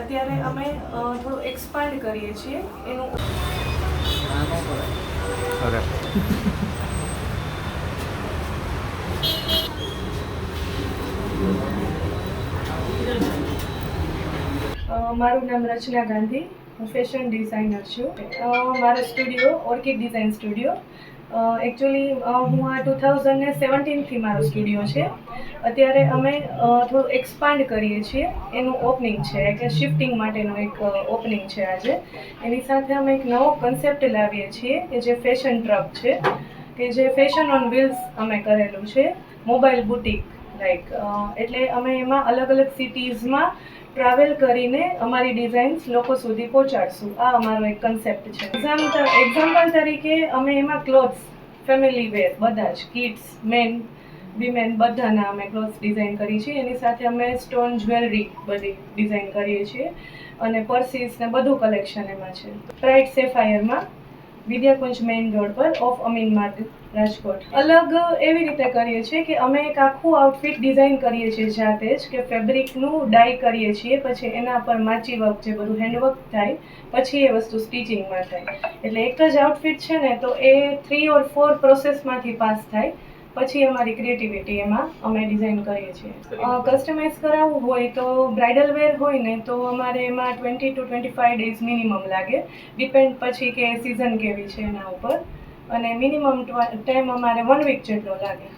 અત્યારે અમે થોડું એક્સપાન્ડ કરીએ છીએ એનું. મારું નામ રચના ગાંધી. હું ફેશન ડિઝાઇનર છું. મારો studio orchid design studio actually હું આ ટુ થાઉઝન્ડ ને સેવન્ટીનથી મારો સ્ટુડિયો છે. અત્યારે અમે થોડું એક્સપાન્ડ કરીએ છીએ. એનું ઓપનિંગ છે કે શિફ્ટિંગ માટેનું એક ઓપનિંગ છે આજે. એની સાથે અમે એક નવો કન્સેપ્ટ લાવીએ છીએ, કે જે ફેશન ટ્રક છે. કે જે ફેશન ઓન વ્હીલ્સ અમે કરેલું છે. મોબાઈલ બુટીક લાઈક એટલે અમે એમાં અલગ અલગ સિટીઝમાં ટ્રાવેલ કરીને અમારી ડિઝાઇન્સ લોકો સુધી પહોંચાડશું. આ અમારો એક કન્સેપ્ટ છે. એક્ઝામ્પલ એક્ઝામ્પલ તરીકે અમે એમાં ક્લોથ્સ ફેમિલી વેર બધા જ કિડ્સ મેન વિમેન બધાના અમે ક્લોથ્સ ડિઝાઇન કરી છીએ. એની સાથે અમે સ્ટોન જ્વેલરી બધી ડિઝાઇન કરીએ છીએ. અને પર્સીસ ને બધું કલેક્શન એમાં છે. પ્રાઇટ સેફાયરમાં વિદ્યાકુંજ મેઇન રોડ પર ઓફ અમીન માર્ગ, રાજકોટ. અલગ એવી રીતે કરીએ છીએ કે અમે એક આખું આઉટફિટ ડિઝાઇન કરીએ છીએ જાતે જ, કે ફેબ્રિકનું ડાય કરીએ છીએ, પછી એના પર માચી વર્ક જે બધું હેન્ડવર્ક થાય, પછી એ વસ્તુ સ્ટિચિંગમાં થાય. એટલે એક જ આઉટફિટ છે ને, તો એ થ્રી ઓર ફોર પ્રોસેસમાંથી પાસ થાય. પછી અમારી ક્રિએટિવિટી એમાં અમે ડિઝાઇન કરીએ છીએ. કસ્ટમાઇઝ કરાવવું હોય તો બ્રાઇડલ વેર હોય ને તો અમારે એમાં twenty two twenty five days minimum લાગે. ડિપેન્ડ પછી કે સિઝન કેવી છે એના ઉપર. અને મિનિમમ ટાઈમ અમારે વન વીક જેટલો લાગે.